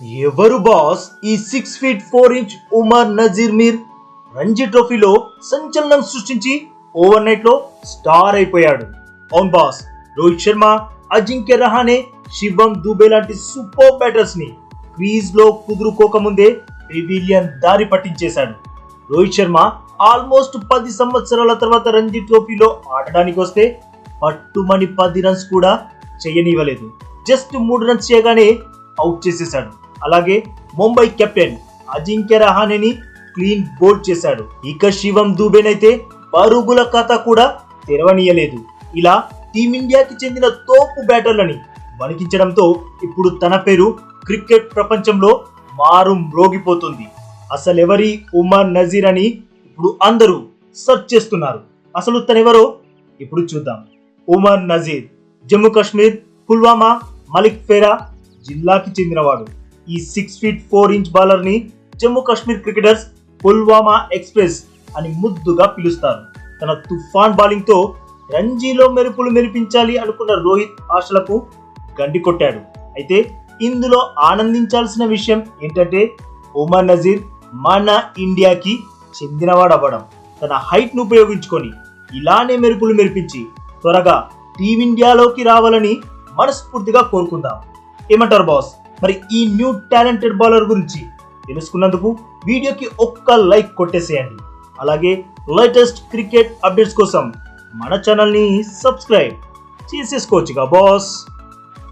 ఎవరు బాస్ ఈ six feet four inch Umar Nazir Mir? Ranji ట్రోఫీలో సంచలనం సృష్టించి ఓవర్ నైట్లో స్టార్ అయిపోయాడు. అవును బాస్ రోహిత్ శర్మ అజింక్య రహానే శివం దుబే లాంటి సూపర్ బ్యాటర్స్ని క్రీజ్లో కుదురుకోకముందే పెవిలియన్ దారి పట్టించేశాడు. రోహిత్ శర్మ ఆల్మోస్ట్ పది సంవత్సరాల తర్వాత రంజీ ట్రోఫీలో ఆడడానికి వస్తే పట్టుమని పది రన్స్ కూడా చేయనివ్వలేదు. జస్ట్ మూడు రన్స్ చేయగానే అవుట్ చేసేశాడు. అలాగే ముంబై కెప్టెన్ అజింక్య రహానేని క్లీన్ బోల్డ్ చేశాడు. ఇక శివం దూబేనైతే పరుగుల ఖాతా కూడా తెరవనీయలేదు. ఇలా టీమిండియాకి చెందిన తోపు బ్యాటర్లని వణికించడంతో ఇప్పుడు తన పేరు క్రికెట్ ప్రపంచంలో మారు మ్రోగిపోతుంది. అసలెవరి ఉమర్ నజీర్ అని ఇప్పుడు అందరూ సెర్చ్ చేస్తున్నారు. అసలు తనెవరో ఇప్పుడు చూద్దాం. ఉమర్ నజీర్ జమ్మూ కాశ్మీర్ పుల్వామా మలిక్ ఫేరా జిల్లాకి చెందినవాడు. ఈ సిక్స్ ఫీట్ ఫోర్ ఇంచ్ బౌలర్ని జమ్మూ కాశ్మీర్ క్రికెటర్స్ పుల్వామా ఎక్స్ప్రెస్ అని ముద్దుగా పిలుస్తారు. తన తుఫాన్ బౌలింగ్తో రంజీలో మెరుపులు మెరిపించాలి అనుకున్న రోహిత్ ఆశలకు గండి కొట్టాడు. అయితే ఇందులో ఆనందించాల్సిన విషయం ఏంటంటే ఉమర్ నజీర్ మన ఇండియాకి చెందినవాడవ్వడం. తన హైట్ను ఉపయోగించుకొని ఇలానే మెరుపులు మెరిపించి త్వరగా టీమిండియాలోకి రావాలని మనస్ఫూర్తిగా కోరుకుందాం. ఏమంటారు బాస్ మరి ఈ న్యూ టాలెంటెడ్ బౌలర్ గురించి తెలుసుకున్నందుకు వీడియోకి ఒక్క లైక్ కొట్టేసేయండి. అలాగే లేటెస్ట్ క్రికెట్ అప్డేట్స్ కోసం మన ఛానల్ని సబ్స్క్రైబ్ చేసేసుకోవచ్చుగా బాస్